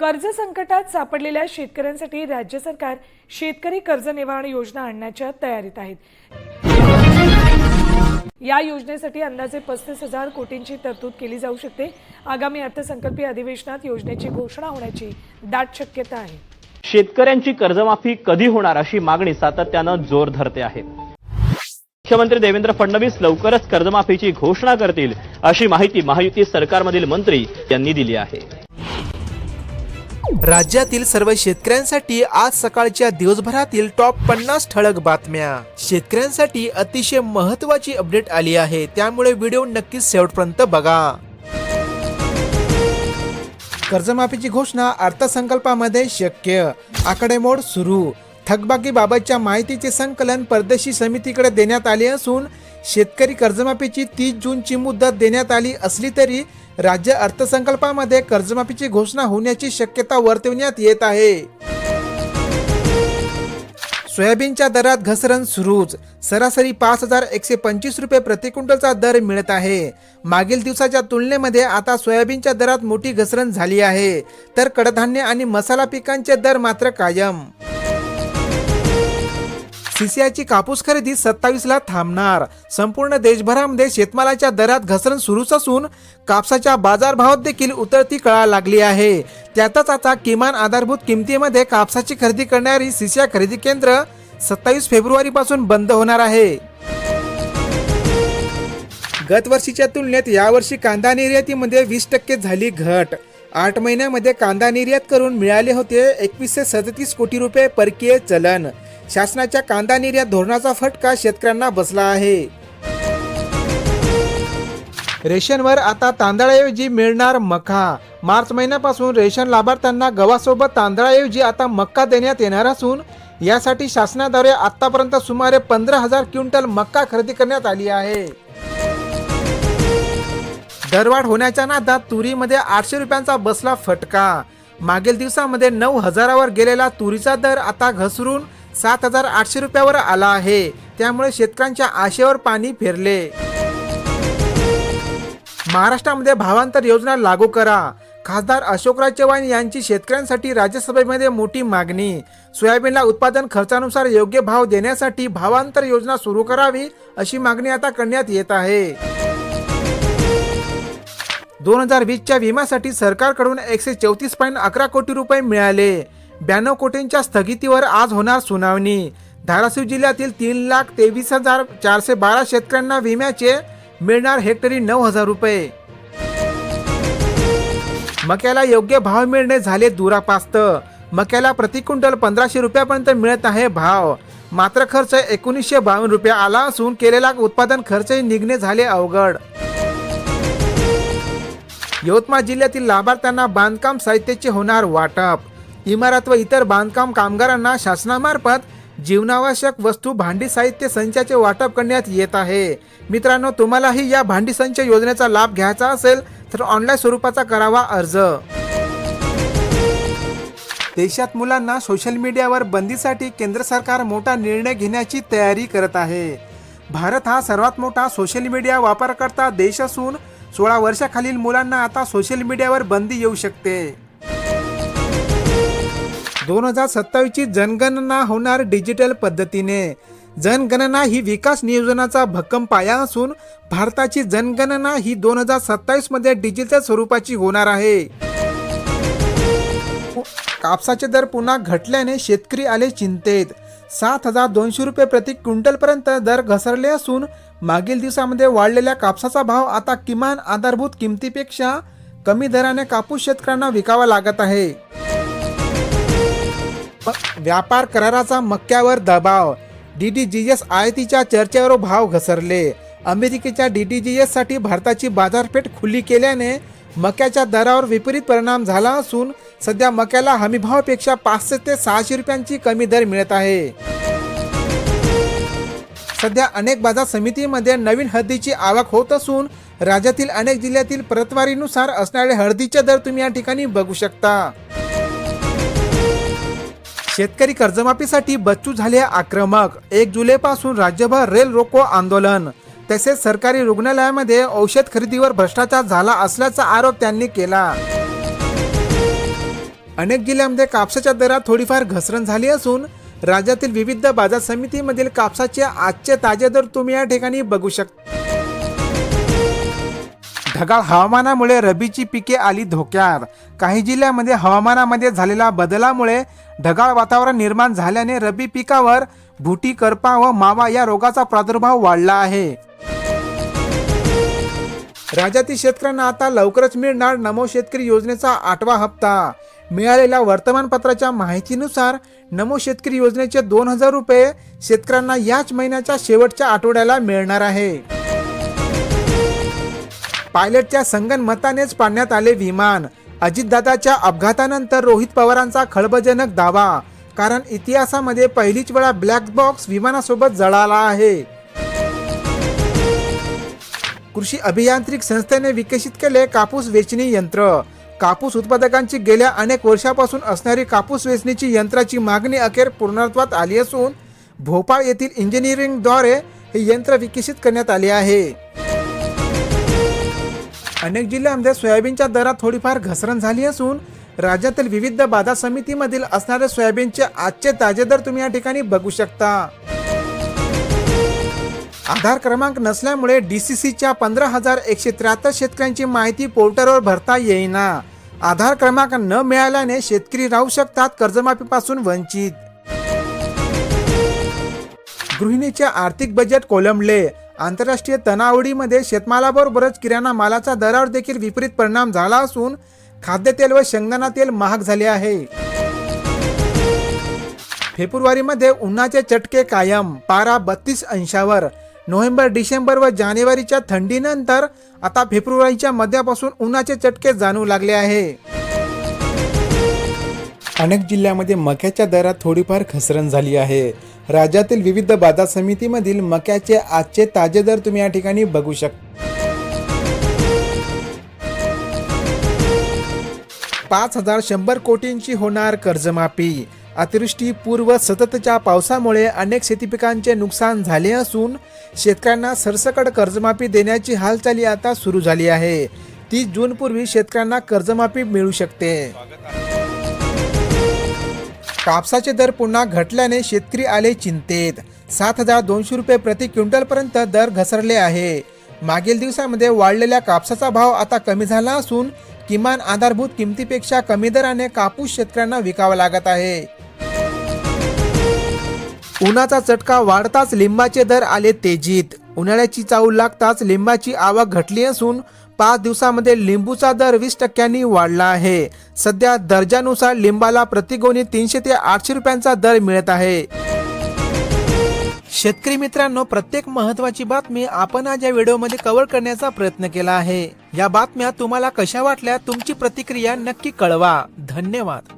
कर्ज संकटात सापडलेल्या शेतकऱ्यांसाठी राज्य सरकार शेतकरी कर्ज निवारण योजना आणण्याच्या तयारीत आहेत या योजनेसाठी अंदाजे पस्तीस हजार कोटींची तरतूद केली जाऊ शकते. आगामी अर्थसंकल्पीय अधिवेशनात योजनेची घोषणा होण्याची दाट शक्यता आहे. शेतकऱ्यांची कर्जमाफी कधी होणार अशी मागणी सातत्यानं जोर धरते आहे. मुख्यमंत्री देवेंद्र फडणवीस लवकरच कर्जमाफीची घोषणा करतील अशी माहिती महायुती सरकारमधील मंत्री यांनी दिली आहे. राज्यातील सर्व शेतकऱ्यांसाठी आज सकाळच्या दिवसभरातील टॉप पन्नास ठळक बातम्या. शेतकऱ्यांसाठी अतिशय महत्वाची अपडेट आली आहे त्यामुळे व्हिडिओ नक्कीच शेवटपर्यंत बघा. कर्जमाफीची घोषणा अर्थसंकल्पामध्ये शक्य. आकडेमोड सुरू. थकबाकीबाबतच्या माहितीचे संकलन परदेशी समितीकडे देण्यात आले असून शेतकरी कर्जमाफीची तीस जूनची मुदत देण्यात आली असली तरी राज्य अर्थसंकल्पामध्ये कर्जमाफीची घोषणा होण्याची शक्यता वर्तवण्यात येत आहे. सोयाबीनच्या दरात घसरण सुरूच. सरासरी पाच हजार एकशे पंचवीस रुपये प्रति क्विंटलचा दर मिळत आहे. मागील दिवसाच्या तुलनेमध्ये आता सोयाबीनच्या दरात मोठी घसरण झाली आहे. तर कडधान्य आणि मसाला पिकांचे दर मात्र कायम. सीसीआयची कापूस खरेदी सत्तावीसला थांबणार. संपूर्ण देशभरामध्ये शेतमालाच्या दरात घसरण सुरूच असून कापसाच्या बाजारभावात देखील उतरती कळा लागली आहे. त्यातच आता किमान आधारभूत किमतीमध्ये कापसाची खरेदी करणारी सीसीआय खरेदी केंद्र सत्तावीस फेब्रुवारी पासून बंद होणार आहे. गतवर्षीच्या तुलनेत यावर्षी कांदा निर्यातीमध्ये वीस टक्के झाली घट. आठ महिन्यामध्ये कांदा निर्यात करून मिळाले होते एकवीसशे सदतीस कोटी रुपये परकीय चलन. शासनाच्या कांदा निर्यात धोरणाचा फटका शेतकऱ्यांना बसला आहे. रेशनवर आता तांदळाऐवजी मिळणार मका. मार्च महिन्यापासून रेशन लाभार्थ्यांना गव्हासोबत तांदळाऐवजी आता मक्का देण्यात येणार असून यासाठी शासनाद्वारे आतापर्यंत सुमारे पंधरा हजार क्विंटल मक्का खरेदी करण्यात आली आहे. दरवाढ होण्याच्या नादात तुरीमध्ये आठशे रुपयांचा बसला फटका. मागील दिवसामध्ये नऊ हजारावर गेलेला तुरीचा दर आता घसरून सात हजार आठशे रुपयावर आला आहे. त्यामुळे शेतकऱ्यांच्या आशेवर पाणी फिरले. महाराष्ट्रामध्ये भावांतर योजना लागू करा. खासदार अशोकराज चव्हाण यांची शेतकऱ्यांसाठी राज्यसभेमध्ये मोठी मागणी. सोयाबीनला उत्पादन खर्चानुसार योग्य भाव देण्यासाठी भावांतर योजना सुरू करावी अशी मागणी आता करण्यात येत आहे. दोन हजार वीसच्या विम्यासाठी सरकारकडून एकशे चौतीस पॉईंट अकरा कोटी रुपये मिळाले. ब्याण्णव कोटींच्या स्थगितीवर आज होणार सुनावणी. धाराशिव जिल्ह्यातील तीन लाख तेवीस हजार चारशे बारा शेतकऱ्यांना विम्याचे मिळणार हेक्टरी नऊ हजार रुपये. मक्याला योग्य भाव मिळणे झाले दुरापास्त. मक्याला प्रति क्विंटल पंधराशे रुपयापर्यंत मिळत आहे भाव. मात्र खर्च एकोणीसशे बावन्न रुपये आला असून केलेला उत्पादन खर्चही निघणे झाले अवघड. यवतमाळ जिल्ह्यातील लाभार्थ्यांना बांधकाम साहित्याचे होणार वाटप. इमारत व इतर बांधकाम कामगारांना शासनामार्फत जीवनावश्यक वस्तू भांडी साहित्य संचाचे वाटप करण्यात येत आहे. मित्रांनो तुम्हालाही या भांडी संच योजनेचा लाभ घ्यायचा असेल तर ऑनलाईन स्वरूपाचा करावा अर्ज. देशात मुलांना सोशल मीडियावर बंदीसाठी केंद्र सरकार मोठा निर्णय घेण्याची तयारी करत आहे. भारत हा सर्वात मोठा सोशल मीडिया वापरकर्ता देश असून सोळा वर्षाखालील मुलांना आता सोशल मीडियावर बंदी येऊ शकते. दोन हजार सत्तावीसची जनगणना होणार डिजिटल पद्धतीने. जनगणना ही विकास नियोजनाचा भक्कम पाया असून भारताची जनगणना ही दोन हजार सत्तावीसमध्ये डिजिटल स्वरूपाची होणार आहे. कापसाचे दर पुन्हा घटल्याने शेतकरी आले चिंतेत. सात हजार दोनशे रुपये प्रति क्विंटलपर्यंत दर घसरले असून मागील दिवसामध्ये वाढलेल्या कापसाचा भाव आता किमान आधारभूत किमतीपेक्षा कमी दराने कापूस शेतकऱ्यांना विकावा लागत आहे. व्यापार कराराचा मक्क्यावर दबाव. डी टी जी एस आयतीच्या चर्चेवर भाव घसरले. अमेरिकेच्या डी टी जी साठी भारताची बाजारपेठ खुली केल्याने मक्याच्या दरावर विपरीत परिणाम झाला असून सध्या मक्याला हमीभावापेक्षा पाचशे ते सहाशे रुपयांची कमी दर मिळत आहे. सध्या अनेक बाजार समितीमध्ये नवीन हळदीची आवक होत असून राज्यातील अनेक जिल्ह्यातील प्रतवारीनुसार असणारे हळदीचे दर तुम्ही या ठिकाणी बघू शकता. शेतकरी कर्जमाफीसाठी बच्चू झाले आक्रमक. एक जुलैपासून राज्यभर रेल रोको आंदोलन. तसेच सरकारी रुग्णालयामध्ये औषध खरेदीवर भ्रष्टाचार झाला असल्याचा आरोप त्यांनी केला. अनेक जिल्ह्यांमध्ये कापसाच्या दरात थोडीफार घसरण झाली असून राज्यातील विविध बाजार समितीमधील कापसाचे आजचे ताजे दर तुम्ही या ठिकाणी बघू शकता ढगाळ हवामानामुळे रबीची पिके आली धोक्यात. काही जिल्ह्यामध्ये हवामानामध्ये झालेल्या बदलामुळे ढगाळ वातावरण निर्माण झाल्याने रबी पिकावर भुटी करपा व मावा या रोगाचा प्रादुर्भाव वाढला आहे. राज्यातील शेतकऱ्यांना आता लवकरच मिळणार नमो शेतकरी योजनेचा आठवा हप्ता. मिळालेल्या वर्तमानपत्राच्या माहितीनुसार नमो शेतकरी योजनेचे दोन हजार रुपये शेतकऱ्यांना याच महिन्याच्या शेवटच्या आठवड्याला मिळणार आहे. पायलटच्या संगनमतानेच पाडण्यात आले विमान. अजितदादाच्या अपघातानंतर रोहित पवारांचा खळबळजनक दावा कारण इतिहासामध्ये पहिलीच वेळा ब्लॅक बॉक्स विमानासोबत जळाला आहे. कृषी अभियांत्रिक संस्थेने विकसित केले कापूस वेचणी यंत्र. कापूस उत्पादकांची गेल्या अनेक वर्षापासून असणारी कापूस वेचणीची यंत्राची मागणी अखेर पूर्णत्वात आली असून भोपाळ येथील इंजिनिअरिंगद्वारे हे यंत्र विकसित करण्यात आले आहे. अनेक जिल्ह्यांमध्ये सोयाबीनच्या दरात थोडीफार घसरण झाली असून राज्यातील विविध बाजार समितीमधील असणारे सोयाबीनचे आजचे ताजे दर तुम्ही या ठिकाणी बघू शकता. आधार क्रमांक नसल्यामुळे डी सी सीच्या पंधरा हजार एकशे त्र्याहत्तर शेतकऱ्यांची माहिती पोर्टलवर भरता येईना. आधार क्रमांक न मिळाल्याने शेतकरी राहू शकतात कर्जमाफीपासून वंचित. गृहिणीचे आर्थिक बजेट कोलमले आंतरराष्ट्रीय तणावडीमध्ये शेतमालाबरोबरच किराणा मालाचा दरावर देखील विपरीत परिणाम झाला असून खाद्यतेल व शेंगदाणा तेल महाग झाले आहे. फेब्रुवारीमध्ये उन्हाचे चटके कायम पारा बत्तीस अंशावर. नोव्हेंबर डिसेंबर व जानेवारीच्या थंडीनंतर आता फेब्रुवारीच्या मध्यापासून उन्हाचे चटके जाणू लागले आहे. अनेक जिल्ह्यामध्ये मक्याच्या दरात थोडीफार घसरण झाली आहे. राज्यातील विविध बाजार समितीमधील मक्याचे आजचे ताजे दर तुम्ही या ठिकाणी बघू शकता पाच हजार शंभर कोटींची होणार कर्जमाफी. अतिवृष्टी पूर्व सततच्या पावसामुळे अनेक शेतीपिकांचे नुकसान झाले असून शेतकऱ्यांना सरसकट कर्जमाफी देण्याची हालचाली आता सुरू झाली आहे. तीस जूनपूर्वी शेतकऱ्यांना कर्जमाफी मिळू शकते. कापसाचे दर पुन्हा घटल्याने शेतकरी आले चिंतेत. सात हजार दोनशे रुपये प्रति क्विंटलपर्यंत दर घसरले आहे. मागील दिवसामध्ये वाढलेल्या कापसाचा भाव आता कमी झाला असून किमान आधारभूत किमतीपेक्षा कमी दराने कापूस शेतकऱ्यांना विकावा लागत आहे. उन्हाचा चटका वाढताच लिंबाचे दर आले तेजीत. उन्हाळ्याची चाऊल लागताच लिंबाची आवक घटली असून पाच दिवसामध्ये लिंबूचा दर वीस टक्क्यांनी वाढला आहे. सध्या दर्जानुसार लिंबाला प्रतिगोनी तीनशे ते आठशे रुपयांचा दर मिळत आहे. शेतकरी मित्रांनो प्रत्येक महत्वाची बातमी आपण आज या व्हिडिओमध्ये कव्हर करण्याचा प्रयत्न केला आहे. या बातम्या तुम्हाला कशा वाटल्या तुमची प्रतिक्रिया नक्की कळवा. धन्यवाद.